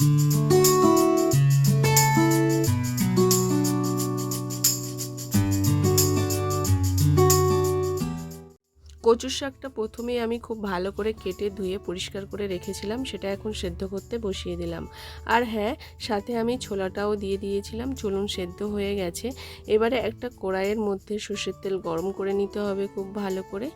Mm-hmm. কচুর শাকটা প্রথমেই আমি খুব ভালো করে কেটে ধুয়ে পরিষ্কার করে রেখেছিলাম, সেটা এখন সেদ্ধ করতে বসিয়ে দিলাম। আর হ্যাঁ সাথে আমি ছোলাটাও দিয়ে দিয়েছিলাম, চলুন সেদ্ধ হয়ে গেছে। এবারে একটা কড়াইয়ের মধ্যে সর্ষের তেল গরম করে নিতে হবে খুব ভালো করে।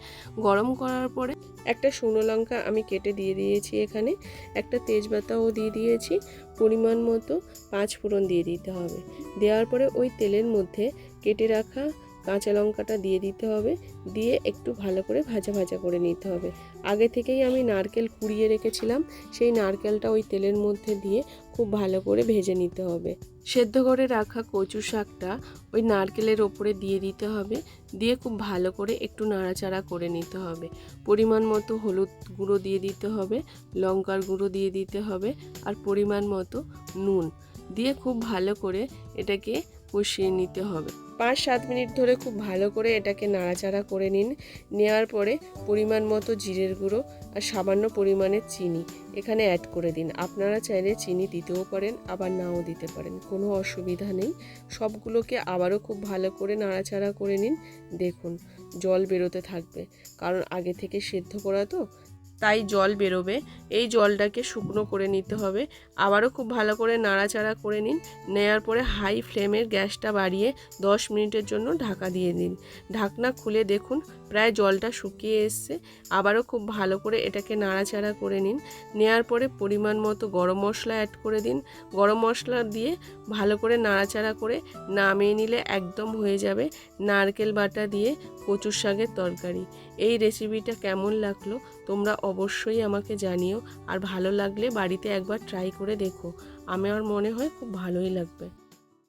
গরম করার পরে একটা শুকনো লঙ্কা আমি কেটে দিয়ে দিয়েছি এখানে, একটা তেজপাতাও দিয়ে দিয়েছি, পরিমাণ মতো পাঁচ ফোড়ন দিয়ে দিতে হবে। দেওয়ার পরে ওই তেলের মধ্যে কেটে রাখা কাঁচা লঙ্কাটা দিয়ে দিতে হবে। দিয়ে একটু ভালো করে ভাজা ভাজা করে নিতে হবে। আগে থেকেই আমি নারকেল কুড়িয়ে রেখেছিলাম। সেই নারকেলটা ওই তেলের মধ্যে দিয়ে খুব ভালো করে ভেজে নিতে হবে। সেদ্ধ করে রাখা কচু শাকটা ওই নারকেলের ওপরে দিয়ে দিতে হবে। দিয়ে খুব ভালো করে একটু নাড়াচাড়া করে নিতে হবে। পরিমাণ মতো হলুদ গুঁড়ো দিয়ে দিতে হবে, লঙ্কার গুঁড়ো দিয়ে দিতে হবে আর পরিমাণ মতো নুন। দিয়ে খুব ভালো করে এটাকে কষিয়ে নিতে হবে। পাঁচ সাত মিনিট ধরে খুব ভালো করে এটাকে নাড়াচাড়া করে নিন। নেওয়ার পরে পরিমাণ মতো জিরের গুঁড়ো আর সামান্য পরিমাণে চিনি এখানে অ্যাড করে দিন। আপনারা চাইলে চিনি দিতেও পারেন, আবার নাও দিতে পারেন, কোনো অসুবিধা নেই। সবগুলোকে আবারও খুব ভালো করে নাড়াচাড়া করে নিন। দেখুন, জল বেরোতে থাকবে। কারণ আগে থেকে সেদ্ধ করা তো তাই জল বেরোবে। এই জলটাকে শুকনো করে নিতে হবে। আবারও খুব ভালো করে নাড়াচাড়া করে নিন। নেয়ার পরে হাই ফ্লেমের গ্যাসটা বাড়িয়ে দশ মিনিটের জন্য ঢাকা দিয়ে দিন। ঢাকনা খুলে দেখুন, প্রায় জলটা শুকিয়ে এসছে। আবারও খুব ভালো করে এটাকে নাড়াচাড়া করে নিন। নেয়ার পরে পরিমাণ মতো গরম মশলা অ্যাড করে দিন। গরম মশলা দিয়ে ভালো করে নাড়াচাড়া করে নামিয়ে নিলে একদম হয়ে যাবে নারকেল বাটা দিয়ে কচুর শাকের তরকারি। এই রেসিপিটা কেমন লাগল? তোমরা অবশ্যই আমাকে জানিও। আর ভালো লাগলে বাড়িতে একবার ট্রাই করে দেখো। আমার মনে হয় খুব ভালোই লাগবে।